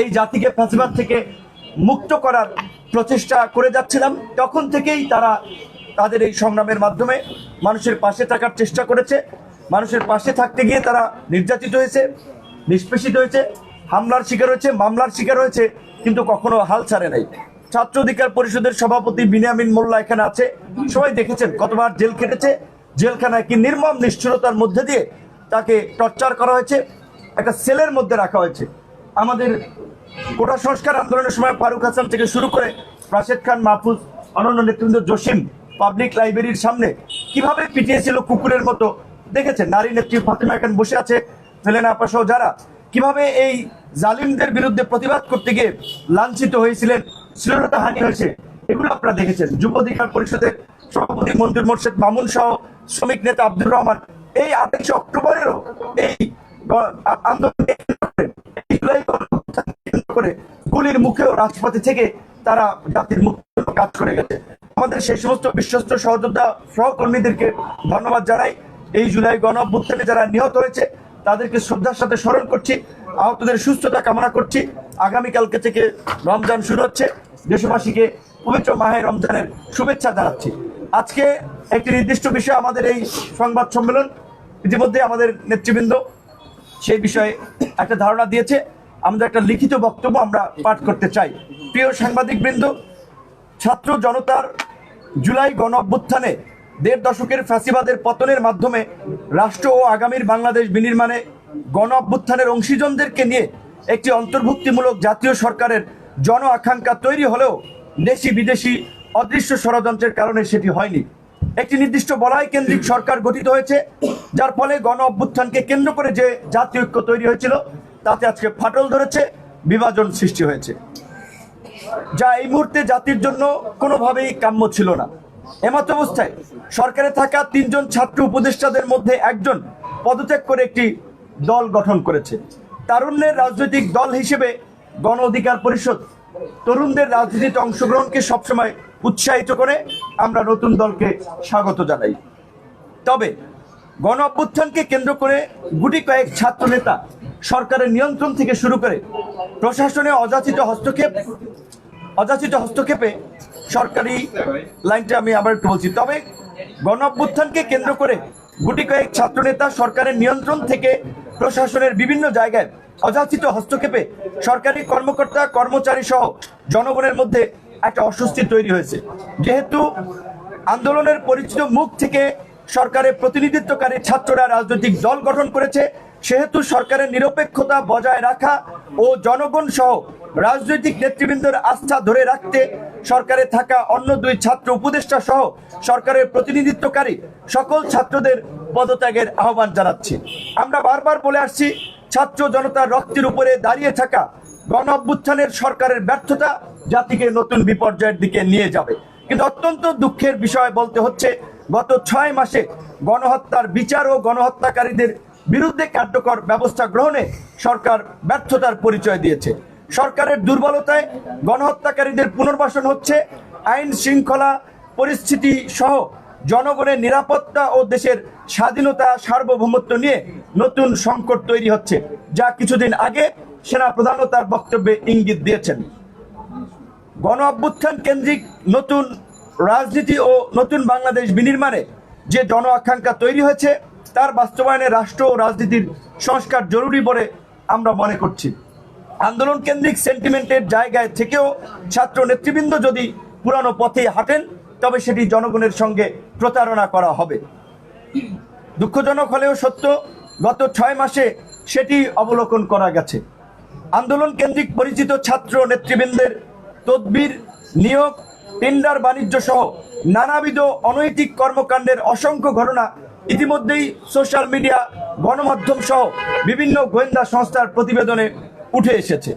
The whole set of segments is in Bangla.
এই জাতিকে ফ্যাসিবাদ থেকে মুক্ত করার প্রচেষ্টা করে যাচ্ছিলাম। তখন থেকেই তারা তাদের এই সংগ্রামের মাধ্যমে মানুষের পাশে থাকার চেষ্টা করেছে। মানুষের পাশে থাকতে গিয়ে তারা নির্যাতিত হয়েছে, নিষ্পেষিত হয়েছে, হামলার শিকার হয়েছে, মামলার শিকার হয়েছে, কিন্তু কখনো হাল ছাড়ে নাই। ছাত্র অধিকার পরিষদের সভাপতি বিনিয়ামিন মোল্লা এখানে আছে। সবাই দেখেছেন, কতবার জেল কেটেছে জেলখানায় কি নির্মম নিষ্ঠুরতার মধ্যে দিয়ে তাকে টর্চার করা হয়েছে, একটা সেলের মধ্যে রাখা হয়েছে। আমাদের কোটা সংস্কার আন্দোলনের সময় ফারুক হাসান থেকে শুরু করে রাশেদ খান, মাহফুজ, অনন্য নেতৃবৃন্দ জসিম পাবলিক লাইব্রেরির সামনে কীভাবে পিটিয়েছিল কুকুরের মতো? দেখেছেন, নারী নেত্রী ফাতেমা এখন বসে আছে ফেলেনা আপা সহ যারা। কীভাবে এই জালিমদের বিরুদ্ধে প্রতিবাদ করতে গিয়ে লাঞ্ছিত হয়েছিলেন শ্লীলতা হানি হয়েছে, এগুলো আপনারা দেখেছেন। যুব অধিকার পরিষদের সভাপতি মন্দির মোর্শেদ মামুন সহ শ্রমিক নেতা আব্দুর রহমান এই আঠাইশে অক্টোবরেরও এই গ- করে গুলির রাজপথে থেকে তারা জাতির কাজ করে গেছে। আমাদের সেই সমস্ত বিশ্বস্ত সহযোদ্ধা, সহকর্মীদেরকে ধন্যবাদ জানাই। এই জুলাই গণ যারা নিহত হয়েছে, তাদেরকে শ্রদ্ধার সাথে স্মরণ করছি, আহতদের সুস্থতা কামনা করছি। আগামীকালকে থেকে রমজান শুরু হচ্ছে। দেশবাসীকে পবিত্র মাহে রমজানের শুভেচ্ছা জানাচ্ছি। আজকে একটি নির্দিষ্ট বিষয় আমাদের এই সংবাদ সম্মেলন। ইতিমধ্যে আমাদের নেতৃবৃন্দ সেই বিষয়ে একটা ধারণা দিয়েছে। আমাদের একটা লিখিত বক্তব্য আমরা পাঠ করতে চাই। প্রিয় সাংবাদিক বৃন্দ ছাত্র জনতার জুলাই গণ অভ্যুত্থানে দেড় দশকের ফ্যাসিবাদের পতনের মাধ্যমে রাষ্ট্র ও আগামীর বাংলাদেশ বিনির্মাণে গণ অভ্যুত্থানের অংশীজনদেরকে নিয়ে একটি অন্তর্ভুক্তিমূলক জাতীয় সরকারের জন আকাঙ্ক্ষা তৈরি হলেও দেশি বিদেশি অদৃশ্য ষড়যন্ত্রের কারণে সেটি হয়নি। একটি নির্দিষ্ট বলয় কেন্দ্রিক সরকার গঠিত হয়েছে, যার ফলে গণ অভ্যুত্থানকে কেন্দ্র করে যে জাতীয় ঐক্য তৈরি হয়েছিল, তাতে আজকে ফাটল ধরেছে, বিভাজন সৃষ্টি হয়েছে। যা এই মুহূর্তে জাতির জন্য কোনোভাবেই কাম্য ছিল না। এমত অবস্থায় সরকারে থাকা তিনজন ছাত্র উপদেষ্টাদের মধ্যে একজন পদত্যাগ করে একটি দল গঠন করেছে। তারুণ্যের রাজনৈতিক দল হিসেবে গণ অধিকার পরিষদ তরুণদের রাজনীতিতে অংশগ্রহণকে সবসময় উৎসাহিত করে আমরা নতুন দলকে স্বাগত জানাই। তবে গণ অভ্যুত্থানকে কেন্দ্র করে গুটি কয়েক ছাত্র নেতা সরকারের নিয়ন্ত্রণ থেকে শুরু করে প্রশাসনে অযাচিত হস্তক্ষেপ, অযাচিত হস্তক্ষেপে সরকারি লাইনটা আমি আবার একটু বলছি। তবে গণ অভ্যুত্থানকে কেন্দ্র করে গুটি কয়েক ছাত্র নেতা সরকারের নিয়ন্ত্রণ থেকে প্রশাসনের বিভিন্ন জায়গায় অযাচিত হস্তক্ষেপে সরকারি কর্মকর্তা, কর্মচারী সহ জনগণের মধ্যে একটা অস্বস্তি তৈরি হয়েছে। যেহেতু আন্দোলনের পরিচিত মুখ থেকে সরকারের প্রতিনিধিত্বকারী ছাত্ররা রাজনৈতিক দল গঠন করেছে, সেহেতু সরকারের নিরপেক্ষতা বজায় রাখা ও জনগণ সহ রাজনৈতিক নেতৃবৃন্দের আস্থা ধরে রাখতে সরকারে থাকা অন্য দুই ছাত্র উপদেষ্টা সহ সরকারের প্রতিনিধিত্বকারী সকল ছাত্রদের পদত্যাগের আহ্বান জানাচ্ছি। আমরা বারবার বলে আসছি, ছাত্র জনতার রক্তের উপরে দাঁড়িয়ে থাকা গণ অভ্যুত্থানের সরকারের ব্যর্থতা জাতিকে নতুন বিপর্যয়ের দিকে নিয়ে যাবে। কিন্তু অত্যন্ত দুঃখের বিষয় বলতে হচ্ছে, গত ছয় মাসে গণহত্যার বিচার ও গণহত্যাকারীদের বিরুদ্ধে কার্যকর ব্যবস্থা গ্রহণে সরকার ব্যর্থতার পরিচয় দিয়েছে। সরকারের দুর্বলতায় গণহত্যাকারীদের পুনর্বাসন হচ্ছে, আইন শৃঙ্খলা পরিস্থিতি সহ জনগণের নিরাপত্তা ও দেশের স্বাধীনতা সার্বভৌমত্ব নিয়ে নতুন সংকট তৈরি হচ্ছে, যা কিছুদিন আগে সেনা প্রধানও তার বক্তব্যে ইঙ্গিত দিয়েছেন। গণ অভ্যুত্থান কেন্দ্রিক নতুন রাজনীতি ও নতুন বাংলাদেশ বিনির্মাণে যে জন আকাঙ্ক্ষা তৈরি হয়েছে, তার বাস্তবায়নে রাষ্ট্র ও রাজনীতির সংস্কার জরুরি বলে আমরা মনে করছি। আন্দোলন কেন্দ্রিক সেন্টিমেন্টের জায়গায় থেকেও ছাত্র নেতৃবৃন্দ যদি পুরানো পথে হাঁটেন, তবে সেটি জনগণের সঙ্গে প্রতারণা করা হবে। দুঃখজনক হলেও সত্য, গত ছয় মাসে সেটি অবলোকন করা গেছে। আন্দোলন কেন্দ্রিক পরিচিত ছাত্র নেতৃবৃন্দের তদবির, নিয়োগ, টেন্ডার, বাণিজ্য সহ নানাবিধ অনৈতিক কর্মকাণ্ডের অসংখ্য ঘটনা ইতিমধ্যেই সোশ্যাল মিডিয়া গণমাধ্যম সহ বিভিন্ন গোয়েন্দা সংস্থার প্রতিবেদনে উঠে এসেছে।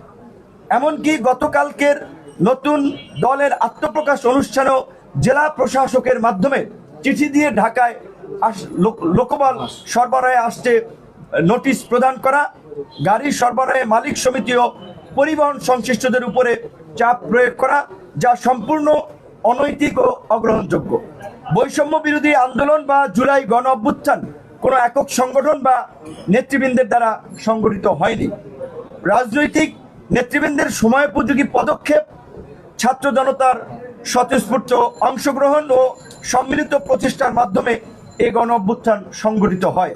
এমনকি গতকালকের নতুন দলের আত্মপ্রকাশ অনুষ্ঠানেও জেলা প্রশাসকের মাধ্যমে চিঠি দিয়ে ঢাকায় আস- লোক- লোকবল সরবরাহে আসছে নোটিশ প্রদান করা। গাড়ি সরবরাহে মালিক সমিতি ও পরিবহন সংশ্লিষ্টদের উপরে চাপ প্রয়োগ করা, যা সম্পূর্ণ অনৈতিক ও অগ্রহণযোগ্য। বৈষম্য বিরোধী আন্দোলন বা জুলাই গণ অভ্যুত্থান কোনো একক সংগঠন বা নেতৃবৃন্দের দ্বারা সংগঠিত হয়নি। রাজনৈতিক নেতৃবৃন্দের সময়োপযোগী পদক্ষেপ, ছাত্র জনতার স্বতঃস্ফূর্ত অংশগ্রহণ ও সম্মিলিত প্রচেষ্টার মাধ্যমে এই গণ অভ্যুত্থান সংগঠিত হয়।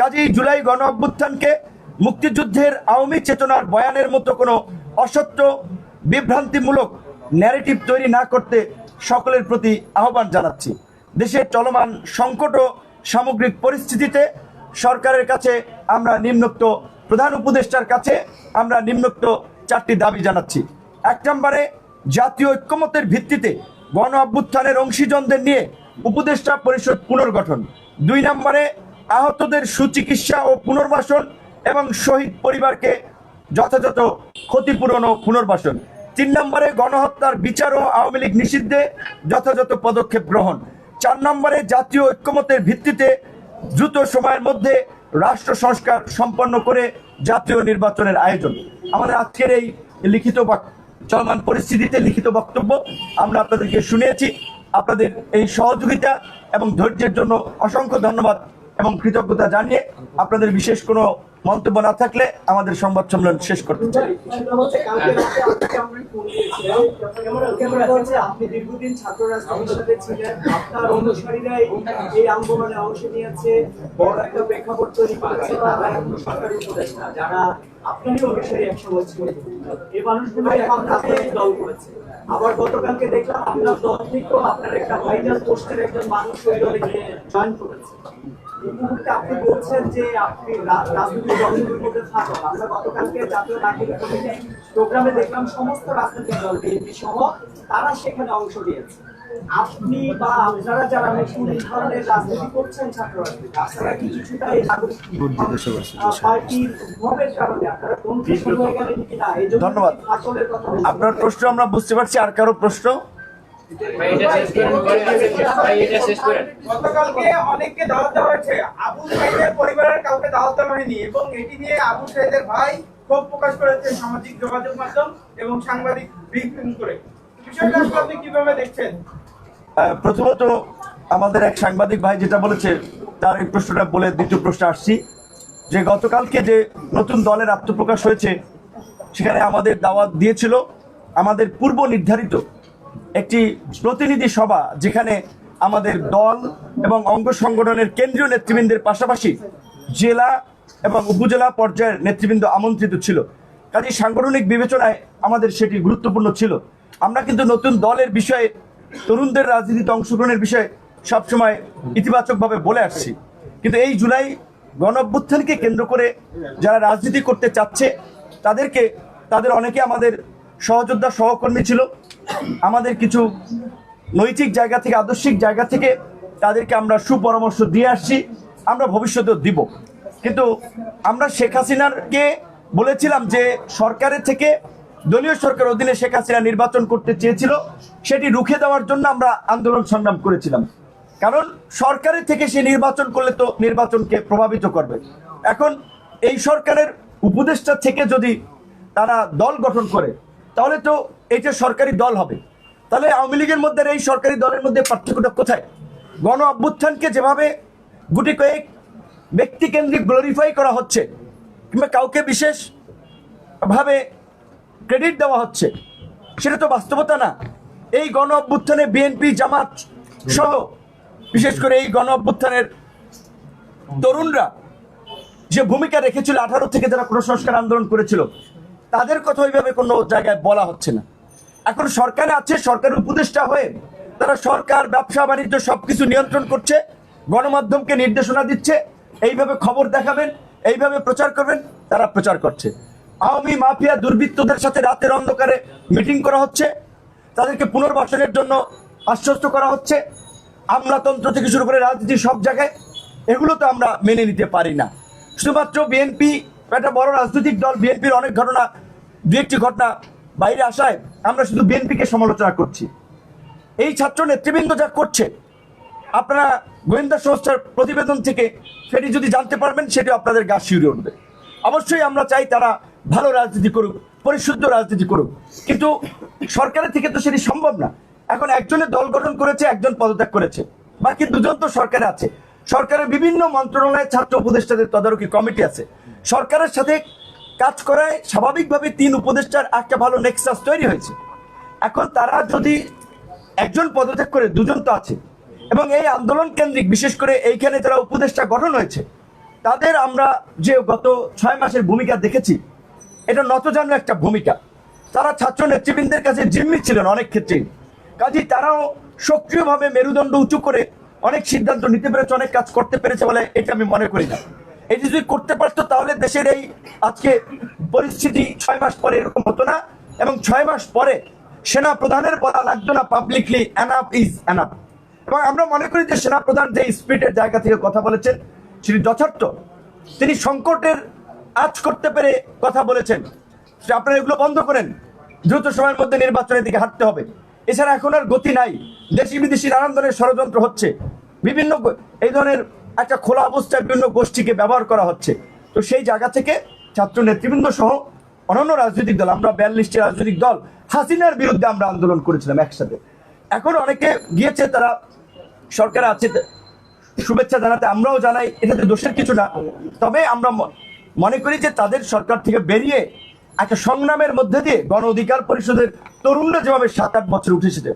কাজেই জুলাই গণ অভ্যুত্থানকে মুক্তিযুদ্ধের আওয়ামী চেতনার বয়ানের মতো কোনো অসত্য বিভ্রান্তিমূলক ন্যারেটিভ তৈরি না করতে সকলের প্রতি আহ্বান জানাচ্ছি। দেশের চলমান সংকট ও সামগ্রিক পরিস্থিতিতে সরকারের কাছে আমরা নিম্নোক্ত প্রধান উপদেষ্টার কাছে আমরা নিম্নোক্ত চারটি দাবি জানাচ্ছি। এক নম্বরে, জাতীয় ঐক্যমতের ভিত্তিতে গণ অভ্যুত্থানের অংশীজনদের নিয়ে উপদেষ্টা পরিষদ পুনর্গঠন। দুই নম্বরে, আহতদের সুচিকিৎসা ও পুনর্বাসন এবং শহীদ পরিবারকে যথাযথ ক্ষতিপূরণ ও পুনর্বাসন। তিন নম্বরে গণহত্যার বিচার ও আওয়ামী লীগ নিষিদ্ধে যথাযথ পদক্ষেপ গ্রহণ। চার নম্বরে জাতীয় ঐক্যমতের ভিত্তিতে দ্রুত সময়ের মধ্যে রাষ্ট্র সংস্কার সম্পন্ন করে জাতীয় নির্বাচনের আয়োজন। আমাদের আজকের এই লিখিত চলমান পরিস্থিতিতে লিখিত বক্তব্য আমরা আপনাদেরকে শুনিয়েছি। আপনাদের এই সহযোগিতা এবং ধৈর্যের জন্য অসংখ্য ধন্যবাদ এবং কৃতজ্ঞতা জানিয়ে আপনাদের বিশেষ কোনো মন্তব্য না থাকলে আমাদের সংবাদ সম্মেলন শেষ করতে চাই আবার গতকালকে দেখলাম আপনার দল থেকেও আপনার একটা ভাইরাল পোস্টের একজন মানুষ জয়েন করেছে এই মুহূর্তে আপনি বলছেন যে আপনি রাজনৈতিক দলগুলোর মধ্যে থাকেন। আমরা গতকালকে জাতীয় নাগরিক কমিটি প্রোগ্রামে দেখলাম সমস্ত রাজনৈতিক দল বিএনপি সহ তারা সেখানে অংশ নিয়েছে। আপনি বা আপনারা যারা নতুন এই ধরনের রাজনীতি করছেন ছাত্র রাজনীতি আপনারা কি কিছুটা এই নাগরিক আহ, পার্টির উদ্ভবের কারণে আপনারা কোন গেলেন কিনা? এই জন্য ধন্যবাদ। আপনার প্রশ্ন আমরা বুঝতে পারছি আর কারও প্রশ্ন? গতকালকে অনেককে দাওয়াত দেওয়া হয়েছে। আবু সাইদের পরিবারের কাউকে দাওয়াত দেওয়া হয়নি এবং এটি নিয়ে আবু সাইদের ভাই ক্ষোভ প্রকাশ করেছে সামাজিক যোগাযোগ মাধ্যম এবং সাংবাদিক ব্রিফিং করে। বিষয়টা আপনি কীভাবে দেখছেন? আহ, প্রথমত আমাদের এক সাংবাদিক ভাই যেটা বলেছে তার এই প্রশ্নটা বলে দ্বিতীয় প্রশ্ন আসছি। যে গতকালকে যে নতুন দলের আত্মপ্রকাশ হয়েছে সেখানে আমাদের দাওয়াত দিয়েছিল। আমাদের পূর্ব নির্ধারিত একটি প্রতিনিধি সভা যেখানে আমাদের দল এবং অঙ্গ সংগঠনের কেন্দ্রীয় নেতৃবৃন্দের পাশাপাশি জেলা এবং উপজেলা পর্যায়ের নেতৃবৃন্দ আমন্ত্রিত ছিল। কাজে সাংগঠনিক বিবেচনায় আমাদের সেটি গুরুত্বপূর্ণ ছিল। আমরা কিন্তু নতুন দলের বিষয়ে, তরুণদের রাজনীতিতে অংশগ্রহণের বিষয়ে সবসময় ইতিবাচকভাবে বলে আসছি। কিন্তু এই জুলাই গণ অভ্যুত্থানকে কেন্দ্র করে যারা রাজনীতি করতে চাচ্ছে, তাদেরকে, তাদের অনেকে আমাদের সহযোদ্ধা সহকর্মী ছিল। আমাদের কিছু নৈতিক জায়গা থেকে, আদর্শিক জায়গা থেকে তাদেরকে আমরা সুপরামর্শ দিয়ে আসছি, আমরা ভবিষ্যতেও দিব। কিন্তু আমরা শেখ হাসিনারকে বলেছিলাম যে সরকারের থেকে, দলীয় সরকার অধীনে শেখ হাসিনা নির্বাচন করতে চেয়েছিল, সেটি রুখে দেওয়ার জন্য আমরা আন্দোলন সংগ্রাম করেছিলাম। কারণ সরকারের থেকে সে নির্বাচন করলে তো নির্বাচনকে প্রভাবিত করবে। এখন এই সরকারের উপদেষ্টা থেকে যদি তারা দল গঠন করে তাহলে তো এটা সরকারি দল হবে, তাহলে আওয়ামী লীগের মধ্যে এই সরকারি দলের মধ্যে পার্থক্যটা কোথায়? গণ অভ্যুত্থানকে যেভাবে গুটি কয়েক ব্যক্তিকেন্দ্রিক গ্লোরিফাই করা হচ্ছে, কিংবা কাউকে বিশেষ ভাবে ক্রেডিট দেওয়া হচ্ছে, সেটা তো বাস্তবতা না। এই গণ অভ্যুত্থানে বিএনপি জামাত সহ বিশেষ করে এই গণ অভ্যুত্থানের তরুণরা যে ভূমিকা রেখেছিল, আঠারো থেকে যারা প্রসংস্কার আন্দোলন করেছিল তাদের কথা ওইভাবে কোনো জায়গায় বলা হচ্ছে না। এখন সরকারে আছে সরকার উপদেষ্টা হয়ে তারা সরকার, ব্যবসা, বাণিজ্য সবকিছু নিয়ন্ত্রণ করছে, গণমাধ্যমকে নির্দেশনা দিচ্ছে, এইভাবে খবর দেখাবেন, এইভাবে প্রচার করবেন, তারা প্রচার করছে। আওয়ামী মাফিয়া দুর্বৃত্তদের সাথে রাতের অন্ধকারে মিটিং করা হচ্ছে, তাদেরকে পুনর্বাসনের জন্য আশ্বস্ত করা হচ্ছে, আমলাতন্ত্র থেকে শুরু করে রাজনীতি সব জায়গায়, এগুলো তো আমরা মেনে নিতে পারি না। শুধুমাত্র বিএনপি একটা বড় রাজনৈতিক দল, বিএনপির অনেক ঘটনা, দু একটি ঘটনা বাইরে আসায় আমরা শুধু বিএনপিকে সমালোচনা করছি। এই ছাত্র নেতৃবৃন্দ যা করছে, আপনারা গোয়েন্দা সংস্থার প্রতিবেদন থেকে সেটি যদি জানতে পারবেন সেটি আপনাদের গা শিউরে উঠবে। অবশ্যই আমরা চাই তারা ভালো রাজনীতি করুক, পরিশুদ্ধ রাজনীতি করুক। কিন্তু সরকারের থেকে তো সেটি সম্ভব না। এখন একজনের দল গঠন করেছে, একজন পদত্যাগ করেছে। বাকি দুজন তো সরকারে আছে। সরকারের বিভিন্ন মন্ত্রণালয়ে ছাত্র উপদেষ্টাদের তদারকি কমিটি আছে। সরকারের সাথে কাজ করায় স্বাভাবিকভাবে তিন উপদেষ্টার একটা ভালো নেক্সাস তৈরি হয়েছে। এখন তারা যদি একজন পদত্যাগ করে, দুজন তো আছে, এবং এই আন্দোলন কেন্দ্রিক, বিশেষ করে এইখানে যারা উপদেষ্টা গঠন হয়েছে, তাদের আমরা যে গত ছয় মাসের ভূমিকা দেখেছি, এটা নতজানু একটা ভূমিকা। তারা ছাত্র নেতৃবৃন্দের কাছে জিম্মি ছিলেন অনেক ক্ষেত্রেই। কাজেই তারাও সক্রিয়ভাবে মেরুদণ্ড উঁচু করে অনেক সিদ্ধান্ত নিতে পেরেছে, অনেক কাজ করতে পেরেছে বলে এটা আমি মনে করি না। এটি যদি করতে পারতো তাহলে দেশের এই আজকে পরিস্থিতি ছয় মাস পরে এরকম হতো না। এবং ছয় মাস পরে সেনা প্রধানের বলা লাগতো না পাবলিকলি অ্যানাপ ইজ অ্যানাপ এবং আমরা মনে করি যে সেনা প্রধান যে স্পিরিটের জায়গা থেকে কথা বলেছেন সেটি যথার্থ। তিনি সংকটের আজ করতে পেরে কথা বলেছেন। আপনারা এগুলো বন্ধ করেন। দ্রুত সময়ের মধ্যে নির্বাচনের দিকে হাঁটতে হবে। এছাড়া এখন আর গতি নাই। দেশি বিদেশি নানান ধরনের ষড়যন্ত্র হচ্ছে। বিভিন্ন এই ধরনের একটা খোলা অবস্থায় বিভিন্ন গোষ্ঠীকে ব্যবহার করা হচ্ছে। তো সেই জায়গা থেকে ছাত্র নেতৃবৃন্দ সহ অন্যান্য রাজনৈতিক দল, আমরা বিয়াল্লিশটি রাজনৈতিক দল হাসিনার বিরুদ্ধে আমরা আন্দোলন করেছিলাম একসাথে। এখন অনেকে গিয়েছে, তারা সরকার আছে, শুভেচ্ছা জানাতে, আমরাও জানাই, এটাতে দোষের কিছু না। তবে আমরা মনে করি যে তাদের সরকার থেকে বেরিয়ে একটা সংগ্রামের মধ্যে দিয়ে গণ অধিকার পরিষদের তরুণরা যেভাবে সাত আট বছর উঠেছে,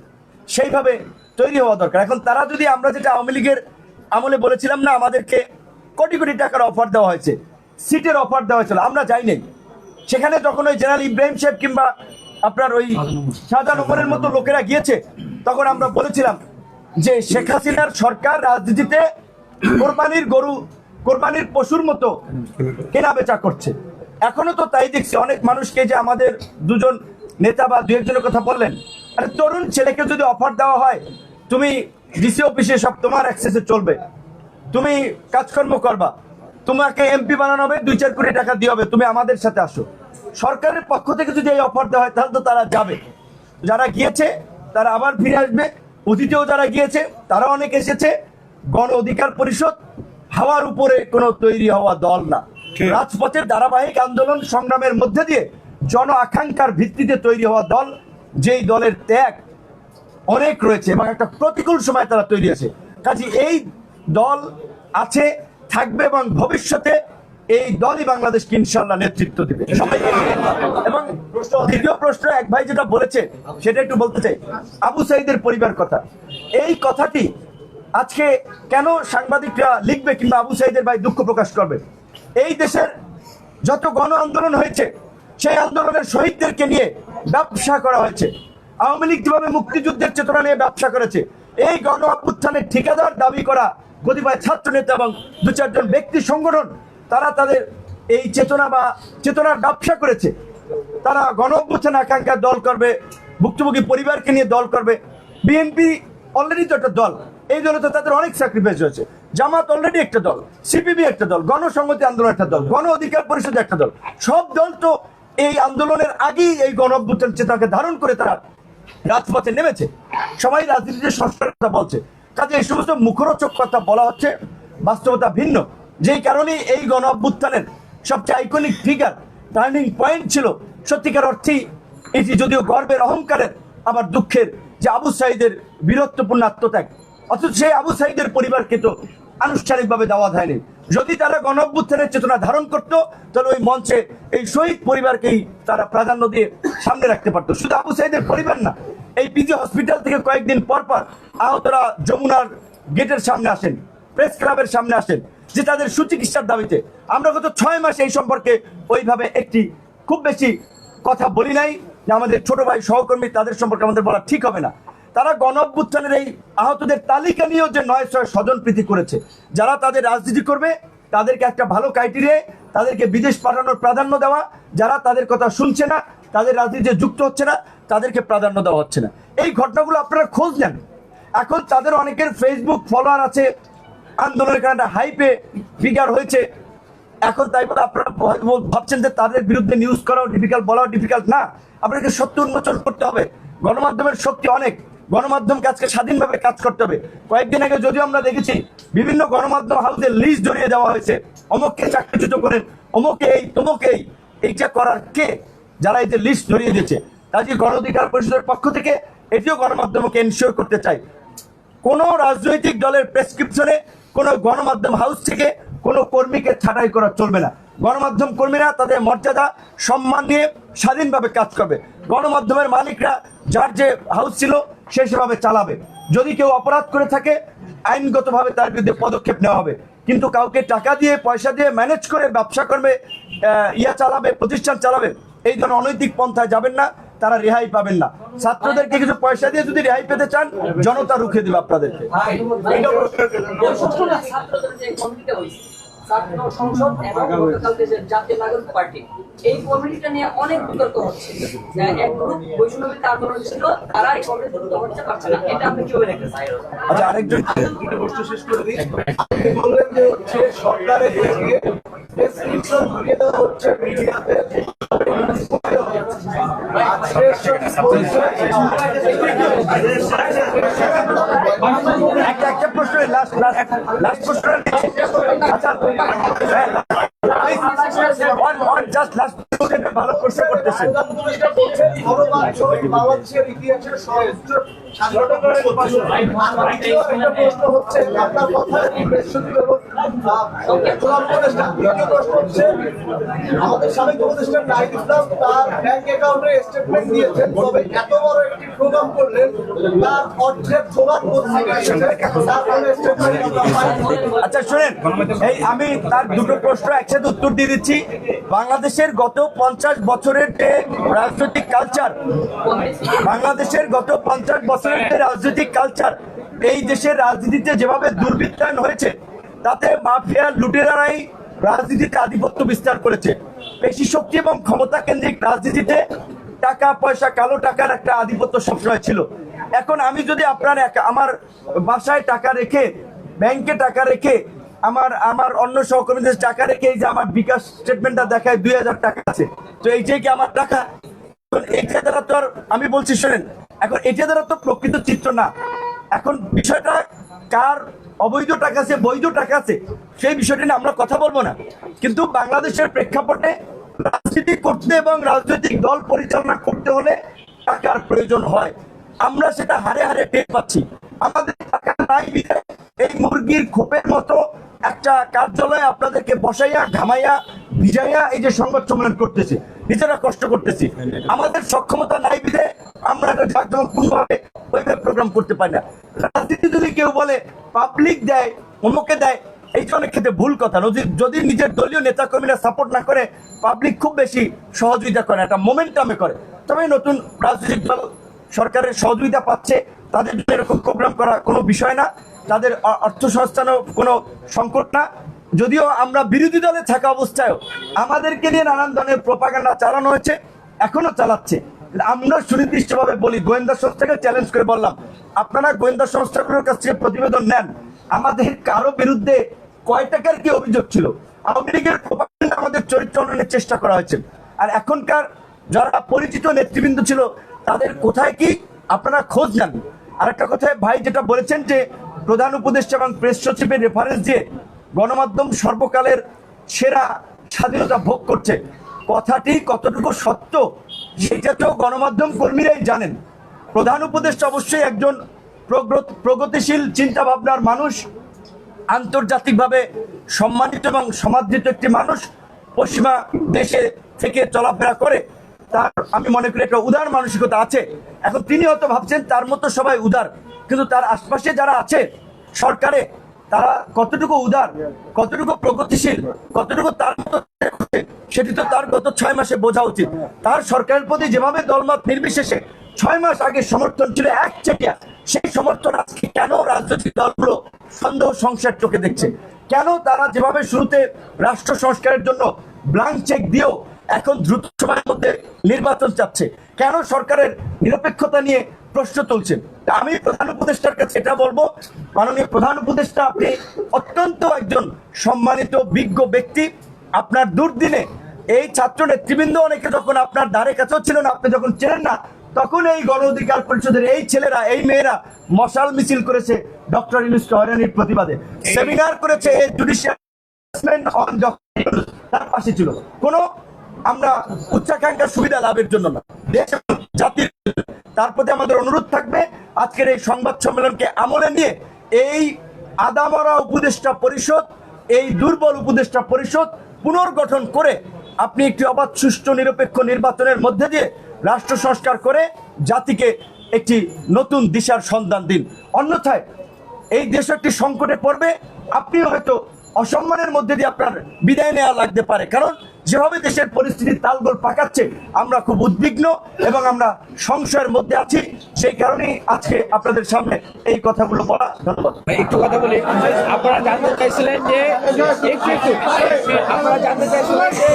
সেইভাবে তৈরি হওয়া দরকার। এখন তারা যদি আমরা যেটা আওয়ামী লীগের আমলে বলেছিলাম না, আমাদেরকে কোটি কোটি টাকার অফার দেওয়া হয়েছে। সিটের অফার দেওয়া হয়েছিল, আমরা যাই নাই। সেখানে যখন ওই জেনারেল ইব্রাহিম সাহেব কিংবা আপনার ওই শাহজাহান ওমরের মতো লোকেরা গিয়েছে, তখন আমরা বলেছিলাম যে শেখ হাসিনার সরকার রাজনীতিতে কোরবানির গরু, কোরবানির পশুর মতো কেনা বেচা করছে। এখনও তো তাই দেখছি, অনেক মানুষকে যে আমাদের দুজন নেতা বা দু একজনের কথা বললেন, আরে তরুণ ছেলেকে যদি অফার দেওয়া হয়, তুমি ডিসি অফিসে সব তোমার অ্যাক্সেসে চলবে। তুমি কাজকর্ম করবা। তোমাকে এমপি বানানো হবে দুই চার কোটি টাকা দিয়ে হবে। তুমি আমাদের সাথে আসো। সরকারের পক্ষ থেকে যদি এই অফার দেওয়া হয় তাহলে তো তারা যাবে। যারা গিয়েছে তারা আবার ফিরে আসবে। অতীতেও যারা গিয়েছে তারা অনেক এসেছে। গণ অধিকার পরিষদ হাওয়ার উপরে কোনো তৈরি হওয়া দল না। রাজপথের ধারাবাহিক আন্দোলন সংগ্রামের মধ্যে দিয়ে জন আকাঙ্ক্ষার ভিত্তিতে তৈরি হওয়া দল যেই দলের ত্যাগ অনেক রয়েছে এবং একটা প্রতিকূল সময় তারা তৈরি আছে। কাজে এই দল আছে, থাকবে এবং ভবিষ্যতে এই দলই বাংলাদেশকে ইনশাল্লাহ নেতৃত্ব দিবে। এবং দ্বিতীয় প্রশ্ন, এক ভাই যেটা বলেছে, সেটা একটু বলতে চাই। আবু সাইদের পরিবার কথা। এই কথাটি আজকে কেন সাংবাদিকরা লিখবে কিংবা আবু সাইদের ভাই দুঃখ প্রকাশ করবে? এই দেশের যত গণ আন্দোলন হয়েছে, সেই আন্দোলনের শহীদদেরকে নিয়ে ব্যবসা করা হয়েছে। আওয়ামী লীগ যেভাবে মুক্তিযুদ্ধের চেতনা নিয়ে ব্যবসা করেছে, এই গণ অভ্যুত্থানের ঠিকাদার দাবি করা কতিপয় ছাত্র নেতা এবং দু চারজন ব্যক্তি সংগঠন, তারা তাদের এই চেতনা বা চেতনার ব্যবসা করেছে। তারা গণ অভ্যুত্থান আকাঙ্ক্ষার দল করবে, ভুক্তভোগী পরিবারকে নিয়ে দল করবে। বিএনপি অলরেডি তো একটা দল, এই দলে তো তাদের অনেক স্যাক্রিফাইস হয়েছে। জামাত অলরেডি একটা দল সিপিবি একটা দল, গণসংহতি আন্দোলন একটা দল, গণ অধিকার পরিষদ একটা দল। সব দল তো এই আন্দোলনের আগেই এই গণ অভ্যুত্থান চেতনাকে ধারণ করে তারা রাজপথে নেমেছে। সবাই রাজনীতিতে সংস্কারের কথা বলছে। কাজে এই সমস্ত মুখরোচক কথা বলা হচ্ছে। বাস্তবতা ভিন্ন। যেই কারণে এই গণ অভ্যুত্থানের সবচেয়ে আইকনিক ফিগার টার্নিং পয়েন্ট ছিল সত্যিকার অর্থেই এটি যদিও গর্বের অহংকারের, আবার দুঃখের যে আবু সাইদের বীরত্বপূর্ণ আত্মত্যাগ। অথচ সেই আবু সাইদের পরিবারকে তো আনুষ্ঠানিকভাবে দেওয়া হয়নি। যদি তারা গণ অভ্যুত্থানের চেতনা ধারণ করতো, তাহলে ওই মঞ্চে এই শহীদ পরিবারকেই তারা প্রাধান্য দিয়ে সামনে রাখতে পারতো। শুধু আবু সাইদের পরিবার না, এই পিজি হসপিটাল থেকে কয়েকদিন পর পর আহতরা যমুনার গেটের সামনে আসেন প্রেস ক্লাবের সামনে আসেন, যে তাদের সুচিকিৎসার দাবিতে। আমরা গত ছয় মাস এই সম্পর্কে ওইভাবে একটি খুব বেশি কথা বলি নাই আমাদের ছোট ভাই সহকর্মী তাদের সম্পর্কে আমাদের বলা ঠিক হবে না। তারা গণ অভ্যুত্থানের এই আহতদের তালিকা নিয়েও যে নয় ছয় স্বজন প্রীতি করেছে, যারা তাদের রাজনীতি করবে, তাদেরকে একটা ভালো ক্রাইটেরিয়া তাদেরকে বিদেশ পাঠানোর প্রাধান্য দেওয়া, যারা তাদের কথা শুনছে না, তাদের রাজনীতিতে যুক্ত হচ্ছে না, তাদেরকে প্রাধান্য দেওয়া হচ্ছে না। এই ঘটনাগুলো আপনারা খোঁজ নেন। এখন তাদের অনেকের ফেসবুক ফলোয়ার আছে, আন্দোলনের কারণে হাইপে ফিগার হয়েছে। এখন তাই বলে আপনারা ভাবছেন যে তাদের বিরুদ্ধে নিউজ করাও ডিফিকাল্ট বলাও ডিফিকাল্ট না। আপনাকে সত্য উন্মোচন করতে হবে। গণমাধ্যমের শক্তি অনেক। গণমাধ্যমকে আজকে স্বাধীনভাবে কাজ করতে হবে। কয়েকদিন আগে যদিও আমরা দেখেছি বিভিন্ন গণমাধ্যম হাউসে লিস্ট জড়িয়ে দেওয়া হয়েছে। অমুককে চাকরিচ্যুত করেন অমুকে এই তমুকে এই। এইটা করার কে? যারা এই যে লিস্ট জড়িয়ে দিয়েছে কাজে গণ অধিকার পরিষদের পক্ষ থেকে এটিও গণমাধ্যমকে এনশিওর করতে চাই কোন রাজনৈতিক দলের প্রেসক্রিপশনে কোন গণমাধ্যম হাউস থেকে কোন কর্মীকে ছাঁটাই করা চলবে না। গণমাধ্যম কর্মীরা তাদের মর্যাদা, সম্মান নিয়ে স্বাধীনভাবে কাজ করবে। গণমাধ্যমের মালিকরা, যার যে হাউস ছিল সে সেভাবে চালাবে যদি কেউ অপরাধ করে থাকে আইনগতভাবে তার বিরুদ্ধে পদক্ষেপ নেওয়া হবে কিন্তু কাউকে টাকা দিয়ে পয়সা দিয়ে ম্যানেজ করে ব্যবসা করবে ইয়া চালাবে প্রতিষ্ঠান চালাবে এই ধরনের অনৈতিক পন্থায় যাবেন না তারা রেহাই পাবেন না ছাত্রদেরকে কিছু পয়সা দিয়ে যদি রেহাই পেতে চান জনতা রুখে দেবে আপনাদেরকে ছাত্র সংসদ এবং গতকালকে যে জাতীয় নাগরিক পার্টি এই কমিটিটা নিয়ে অনেক বিতর্ক হচ্ছে। এক গ্রুপ বৈষম্যবিরোধী আন্দোলন ছিল তারা এই কমিটি যুক্ত হতে পারছে না। এটা আপনি কীভাবে দেখতে চাই আচ্ছা আরেকজন আপনি বললেন যে হচ্ছে সরকারের প্রেসক্রিপশন দেওয়া হচ্ছে একটা একটা প্রশ্ন লাস্ট লাস্ট প্রশ্ন আচ্ছা ভালো প্রশ্ন করতেছে একটা প্রশ্ন হচ্ছে, আপনার আহ, প্রধান উপদেষ্টা। দ্বিতীয় প্রশ্ন হচ্ছে, আমাদের সাবেক উপদেষ্টা নাহিদ ইসলাম তার ব্যাংক অ্যাকাউন্টে স্টেটমেন্ট দিয়েছেন তবে এত বড় একটি প্রোগ্রাম করলেন তার অর্থের জোগান কোথায় এসেছে তার কোনো স্টেটমেন্ট আমরা পাইনি। আচ্ছা শুনেন এই আমি তার দুটো প্রশ্ন একসাথে উত্তর দিয়ে দিচ্ছি বাংলাদেশের গত পঞ্চাশ বছরের যে রাজনৈতিক কালচার বাংলাদেশের গত পঞ্চাশ বছরের যে রাজনৈতিক কালচার এই দেশের রাজনীতিতে যেভাবে দুর্বৃত্তায়ন হয়েছে তাতে মাফিয়া লুটেরারাই রাজনীতিতে আধিপত্য বিস্তার করেছে। পেশি শক্তি এবং ক্ষমতা কেন্দ্রিক রাজনীতিতে টাকা, পয়সা, কালো টাকার একটা আধিপত্য সবসময় ছিল। এখন আমি যদি আপনার আমার বাসায় টাকা রেখে, ব্যাংকে টাকা রেখে, আমার আমার অন্য সহকর্মীদের টাকা রেখে এই যে আমার বিকাশ স্টেটমেন্টটা দেখায় দুই হাজার টাকা আছে, তো এই এইটাই কি আমার টাকা? এটা দ্বারা তো আমি বলছি, শোনেন, এখন এটা দ্বারা তো প্রকৃত চিত্র না। এখন বিষয়টা কার অবৈধ টাকা আছে, বৈধ টাকা আছে, সেই বিষয়টা নিয়ে আমরা কথা বলব না। কিন্তু বাংলাদেশের প্রেক্ষাপটে রাজনীতি করতে এবং রাজনৈতিক দল পরিচালনা করতে হলে টাকার প্রয়োজন হয়। আমরা সেটা হারে হারে টের পাচ্ছি। আমাদের টাকা নাই বিধায় এই মুরগির খোপের মতো একটা কার্যালয়ে আপনাদেরকে বসাইয়া, ঘামাইয়া, ভিজাইয়া এই যে সংবাদ সম্মেলন করতেছি। নিজেরা কষ্ট করতেছি। আমাদের সক্ষমতা নাই বিধে আমরা একটা ওইভাবে প্রোগ্রাম করতে পারি না। রাজনীতি যদি কেউ বলে পাবলিক দেয় অমুকে দেয়, এই অনেক ক্ষেত্রে ভুল কথা। যদি নিজের দলীয় নেতাকর্মীরা সাপোর্ট না করে পাবলিক খুব বেশি সহযোগিতা করে একটা মোমেন্টামে করে। তবে নতুন রাজনৈতিক দল সরকারের সহযোগিতা পাচ্ছে, তাদের জন্য এরকম প্রোগ্রাম করা কোনো বিষয় না। তাদের অর্থ সংস্থানও কোনো সংকট না। যদিও আমরা বিরোধী দলে থাকা অবস্থায় আমাদেরকে নিয়ে নানান ধরনের প্রপাগান্ডা চালানো হয়েছে, এখনও চালাচ্ছে। আমরা সুনির্দিষ্টভাবে বলি, গোয়েন্দা সংস্থাকে চ্যালেঞ্জ করে বললাম, আপনারা গোয়েন্দা সংস্থাগুলোর কাছ থেকে প্রতিবেদন নেন। আমাদের কারও বিরুদ্ধে কয় টাকার কি অভিযোগ ছিল? আওয়ামী লীগের propaganda আমাদের চরিত্র উন্নয়নের চেষ্টা করা হয়েছে। আর এখনকার যারা পরিচিত নেতৃবৃন্দ ছিল, তাদের কোথায় কি আপনারা খোঁজ নেন? আর একটা কথায়, ভাই যেটা বলেছেন যে প্রধান উপদেষ্টা এবং প্রেস সচিবের রেফারেন্স দিয়ে গণমাধ্যম সর্বকালের সেরা স্বাধীনতা ভোগ করছে। কথাটি কতটুকু সত্য, সেটা তো গণমাধ্যম কর্মীরাই জানেন। প্রধান উপদেষ্টা অবশ্যই একজন প্রগতিশীল চিন্তা ভাবনার মানুষ, আন্তর্জাতিকভাবে সম্মানিত এবং সমাদৃত একটি মানুষ, পশ্চিমা দেশে থেকে চলাফেরা করে। তার, আমি মনে করি একটা উদার মানসিকতা আছে। এখন তিনি হয়তো ভাবছেন তার মতো সবাই উদার, কিন্তু তার আশপাশে যারা আছে, সরকারে তারা কতটুকু উদার, কতটুকু প্রগতিশীল, কতটুকু তার সেটি তো তার গত ছয় মাসে বোঝা উচিত। তার সরকারের প্রতি যেভাবে দলমত নির্বিশেষে ছয় মাস আগে সমর্থন ছিল এক চেটিয়া সেই সমর্থন আজকে কেন রাজনৈতিক দলগুলো সন্দেহ সংসার চোখে দেখছে? কেন তারা যেভাবে শুরুতে রাষ্ট্র সংস্কারের জন্য ব্লাঙ্ক চেক দিয়েও এখন দ্রুত সময়ের মধ্যে নির্বাচন চাচ্ছে? কেন সরকারের নিরপেক্ষতা নিয়ে প্রশ্ন তুলছেন। আমি প্রধান উপদেষ্টার কাছে এটা বলব, মাননীয় প্রধান উপদেষ্টা, আপনি অত্যন্ত একজন সম্মানিত, বিজ্ঞ ব্যক্তি। আপনার দুর্দিনে এই ছাত্র নেতৃবৃন্দ অনেকে যখন আপনার দ্বারে কাছেও ছিল না, আপনি যখন চেনেন না, তখন এই গণ অধিকার পরিষদের এই ছেলেরা, এই মেয়েরা মশাল মিছিল করেছে ডক্টর ইউনুসকে হয়রানির প্রতিবাদে। সেমিনার করেছে এই জুডিশিয়াল তার পাশে ছিল। কোনো আমরা উচ্চাকাঙ্ক্ষার সুবিধা লাভের জন্য না। দেশ জাতির। তার প্রতি আমাদের অনুরোধ থাকবে আজকের এই সংবাদ সম্মেলনকে আমলে নিয়ে এই আদামরা উপদেষ্টা পরিষদ, এই দুর্বল উপদেষ্টা পরিষদ পুনর্গঠন করে আপনি একটি অবাধ, সুষ্ঠু, নিরপেক্ষ নির্বাচনের মধ্যে দিয়ে রাষ্ট্র সংস্কার করে জাতিকে একটি নতুন দিশার সন্ধান দিন। অন্যথায় এই দেশ একটি সংকটে পড়বে, আপনিও হয়তো অসম্মানের মধ্যে দিয়ে আপনার বিদায় নেওয়া লাগতে পারে। কারণ যেভাবে দেশের পরিস্থিতি তালগোল পাকাচ্ছে আমরা খুব উদ্বিগ্ন এবং আমরা সংশয়ের মধ্যে আছি। সেই কারণেই আজকে আপনাদের সামনে এই কথাগুলো বলা। ধন্যবাদ। একটু কথা বলি। আপনারা জানতে চাইছিলেন যে একটু একটু। আপনারা জানতে চাইছিলেন যে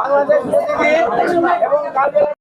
বাংলাদেশ এবং কালবেলা